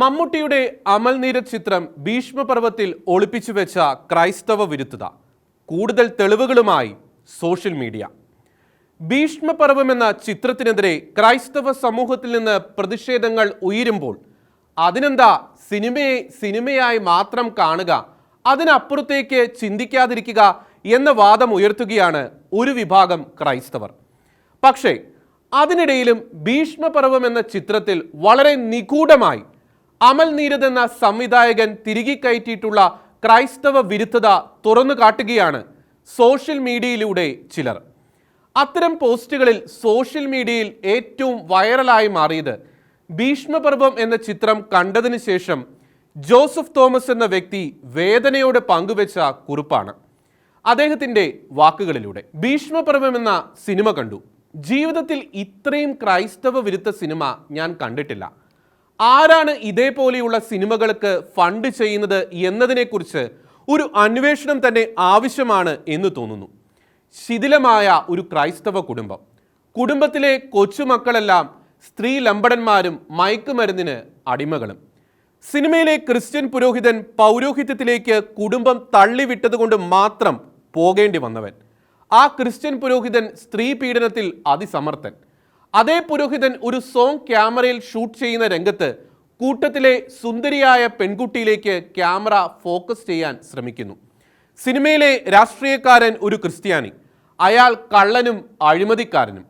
മമ്മൂട്ടിയുടെ അമൽ ചിത്രം ഭീഷ്മപർവത്തിൽ ഒളിപ്പിച്ചു വെച്ച ക്രൈസ്തവ വിരുദ്ധത കൂടുതൽ തെളിവുകളുമായി സോഷ്യൽ മീഡിയ. ഭീഷ്മപർവം എന്ന ചിത്രത്തിനെതിരെ ക്രൈസ്തവ സമൂഹത്തിൽ നിന്ന് പ്രതിഷേധങ്ങൾ ഉയരുമ്പോൾ അതിനെന്താ സിനിമയെ സിനിമയായി മാത്രം കാണുക അതിനപ്പുറത്തേക്ക് ചിന്തിക്കാതിരിക്കുക എന്ന വാദം ഉയർത്തുകയാണ് ഒരു വിഭാഗം ക്രൈസ്തവർ. പക്ഷേ അതിനിടയിലും ഭീഷ്മപർവം എന്ന ചിത്രത്തിൽ വളരെ നിഗൂഢമായി അമൽ നീരദ് എന്ന സംവിധായകൻ തിരികെ കയറ്റിയിട്ടുള്ള ക്രൈസ്തവ വിരുദ്ധത തുറന്നു കാട്ടുകയാണ് സോഷ്യൽ മീഡിയയിലൂടെ ചിലർ. അത്തരം പോസ്റ്റുകളിൽ സോഷ്യൽ മീഡിയയിൽ ഏറ്റവും വൈറലായി മാറിയത് ഭീഷ്മപർവം എന്ന ചിത്രം കണ്ടതിന് ശേഷം ജോസഫ് തോമസ് എന്ന വ്യക്തി വേദനയോടെ പങ്കുവെച്ച കുറിപ്പാണ്. അദ്ദേഹത്തിന്റെ വാക്കുകളിലൂടെ. ഭീഷ്മപർവം എന്ന സിനിമ കണ്ടു. ജീവിതത്തിൽ ഇത്രയും ക്രൈസ്തവ വിരുദ്ധ സിനിമ ഞാൻ കണ്ടിട്ടില്ല. ആരാണ് ഇതേപോലെയുള്ള സിനിമകൾക്ക് ഫണ്ട് ചെയ്യുന്നത് എന്നതിനെക്കുറിച്ച് ഒരു അന്വേഷണം തന്നെ ആവശ്യമാണ് എന്ന് തോന്നുന്നു. ശിഥിലമായ ഒരു ക്രൈസ്തവ കുടുംബം. കുടുംബത്തിലെ കൊച്ചുമക്കളെല്ലാം സ്ത്രീ ലംബടന്മാരും മയക്കുമരുന്നിന് അടിമകളും. സിനിമയിലെ ക്രിസ്ത്യൻ പുരോഹിതൻ പൗരോഹിത്യത്തിലേക്ക് കുടുംബം തള്ളിവിട്ടതുകൊണ്ട് മാത്രം പോകേണ്ടി വന്നവൻ. ആ ക്രിസ്ത്യൻ പുരോഹിതൻ സ്ത്രീ പീഡനത്തിൽ അതിസമർത്ഥൻ. അതേ പുരോഹിതൻ ഒരു സോങ് ക്യാമറയിൽ ഷൂട്ട് ചെയ്യുന്ന രംഗത്ത് കൂട്ടത്തിലെ സുന്ദരിയായ പെൺകുട്ടിയിലേക്ക് ക്യാമറ ഫോക്കസ് ചെയ്യാൻ ശ്രമിക്കുന്നു. സിനിമയിലെ രാഷ്ട്രീയക്കാരൻ ഒരു ക്രിസ്ത്യാനി. അയാൾ കള്ളനും അഴിമതിക്കാരനും.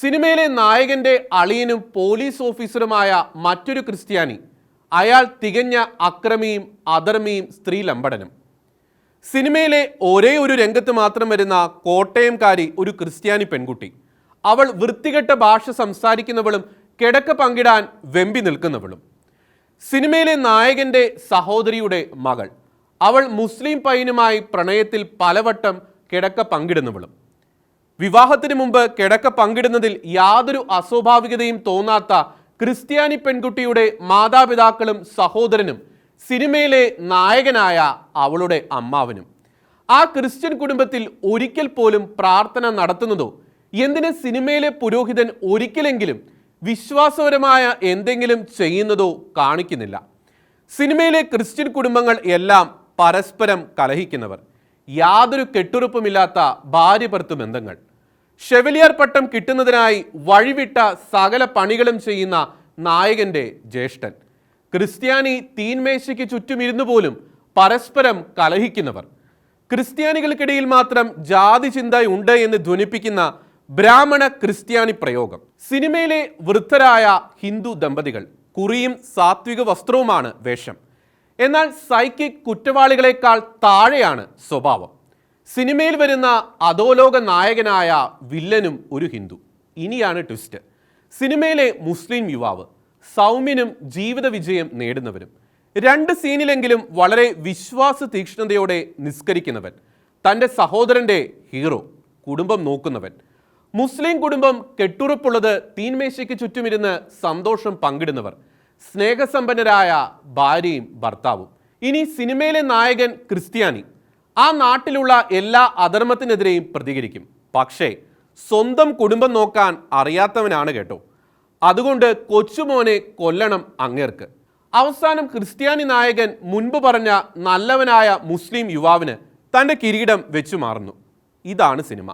സിനിമയിലെ നായകന്റെ അളിയനും പോലീസ് ഓഫീസറുമായ മറ്റൊരു ക്രിസ്ത്യാനി. അയാൾ തികഞ്ഞ അക്രമിയും അധർമ്മിയും സ്ത്രീ ലംബടനും. സിനിമയിലെ ഒരേ ഒരു രംഗത്ത് മാത്രം വരുന്ന കോട്ടയംകാരി ഒരു ക്രിസ്ത്യാനി പെൺകുട്ടി. അവൾ വൃത്തികെട്ട ഭാഷ സംസാരിക്കുന്നവളും കിടക്ക പങ്കിടാൻ വെമ്പി നിൽക്കുന്നവളും. സിനിമയിലെ നായകന്റെ സഹോദരിയുടെ മകൾ. അവൾ മുസ്ലിം പയ്യനുമായി പ്രണയത്തിൽ പലവട്ടം കിടക്ക പങ്കിടുന്നവളും. വിവാഹത്തിന് മുമ്പ് കിടക്ക പങ്കിടുന്നതിൽ യാതൊരു അസ്വാഭാവികതയും തോന്നാത്ത ക്രിസ്ത്യാനി പെൺകുട്ടിയുടെ മാതാപിതാക്കളും സഹോദരനും സിനിമയിലെ നായകനായ അവളുടെ അമ്മാവനും. ആ ക്രിസ്ത്യൻ കുടുംബത്തിൽ ഒരിക്കൽ പോലും പ്രാർത്ഥന നടത്തുന്നതോ എന്തിന് സിനിമയിലെ പുരോഹിതൻ ഒരിക്കലെങ്കിലും വിശ്വാസപരമായ എന്തെങ്കിലും ചെയ്യുന്നതോ കാണിക്കുന്നില്ല. സിനിമയിലെ ക്രിസ്ത്യൻ കുടുംബങ്ങൾ എല്ലാം പരസ്പരം കലഹിക്കുന്നവർ. യാതൊരു കെട്ടുറപ്പുമില്ലാത്ത ഭാര്യ ഭർത്തൃ ബന്ധങ്ങൾ. ഷെവലിയർ പട്ടം കിട്ടുന്നതിനായി വഴിവിട്ട സകല പണികളും ചെയ്യുന്ന നായകന്റെ ജ്യേഷ്ഠൻ. ക്രിസ്ത്യാനി തീൻമേശയ്ക്ക് ചുറ്റുമിരുന്നു പോലും പരസ്പരം കലഹിക്കുന്നവർ. ക്രിസ്ത്യാനികൾക്കിടയിൽ മാത്രം ജാതി ചിന്ത ഉണ്ട് എന്ന് ധ്വനിപ്പിക്കുന്ന ബ്രാഹ്മണ ക്രിസ്ത്യാനി പ്രയോഗം. സിനിമയിലെ വൃദ്ധരായ ഹിന്ദു ദമ്പതികൾ കുറിയും സാത്വിക വസ്ത്രവുമാണ് വേഷം. എന്നാൽ സൈക്കിക് കുറ്റവാളികളെക്കാൾ താഴെയാണ് സ്വഭാവം. സിനിമയിൽ വരുന്ന അധോലോക നായകനായ വില്ലനും ഒരു ഹിന്ദു. ഇനിയാണ് ട്വിസ്റ്റ്. സിനിമയിലെ മുസ്ലിം യുവാവ് സൗമ്യനും ജീവിത വിജയം നേടുന്നവരും രണ്ട് സീനിലെങ്കിലും വളരെ വിശ്വാസ തീക്ഷ്ണതയോടെ നിസ്കരിക്കുന്നവൻ. തന്റെ സഹോദരന്റെ ഹീറോ കുടുംബം നോക്കുന്നവൻ. മുസ്ലിം കുടുംബം കെട്ടുറപ്പുള്ളത് തീൻമേശയ്ക്ക് ചുറ്റുമിരുന്ന് സന്തോഷം പങ്കിടുന്നവർ സ്നേഹസമ്പന്നരായ ഭാര്യയും ഭർത്താവും. ഇനി സിനിമയിലെ നായകൻ ക്രിസ്ത്യാനി. ആ നാട്ടിലുള്ള എല്ലാ അധർമ്മത്തിനെതിരെയും പ്രതികരിക്കും. പക്ഷേ സ്വന്തം കുടുംബം നോക്കാൻ അറിയാത്തവനാണ് കേട്ടോ. അതുകൊണ്ട് കൊച്ചുമോനെ കൊല്ലണം അങ്ങേർക്ക്. അവസാനം ക്രിസ്ത്യാനി നായകൻ മുൻപ് പറഞ്ഞ നല്ലവനായ മുസ്ലിം യുവാവിന് തന്റെ കിരീടം വെച്ചു മാറുന്നു. ഇതാണ് സിനിമ.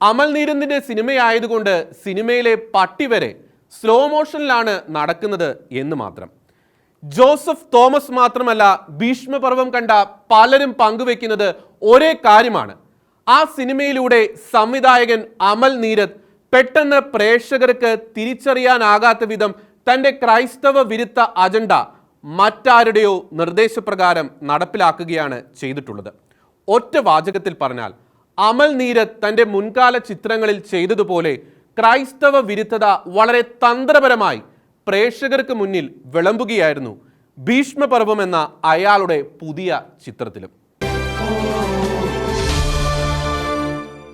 അമൽ നീരന്തിന്റെ സിനിമയായതുകൊണ്ട് സിനിമയിലെ പട്ടി വരെ സ്ലോ മോഷനിലാണ് നടക്കുന്നത് എന്ന് മാത്രം. ജോസഫ് തോമസ് മാത്രമല്ല ഭീഷ്മപർവം കണ്ട പലരും പങ്കുവെക്കുന്നത് ഒരേ കാര്യമാണ്. ആ സിനിമയിലൂടെ സംവിധായകൻ അമൽ നീരദ് പെട്ടെന്ന് പ്രേക്ഷകർക്ക് തിരിച്ചറിയാനാകാത്ത വിധം തന്റെ ക്രൈസ്തവ വിരുദ്ധ അജണ്ട മറ്റാരുടെയോ നിർദ്ദേശപ്രകാരം നടപ്പിലാക്കുകയാണ് ചെയ്തിട്ടുള്ളത്. ഒറ്റ വാചകത്തിൽ പറഞ്ഞാൽ അമൽ നീരത് തന്റെ മുൻകാല ചിത്രങ്ങളിൽ ചെയ്തതുപോലെ ക്രൈസ്തവ വിരുദ്ധത വളരെ തന്ത്രപരമായി പ്രേക്ഷകർക്ക് മുന്നിൽ വിളമ്പുകയായിരുന്നു ഭീഷ്മപർവം എന്ന അയാളുടെ പുതിയ ചിത്രത്തിലും.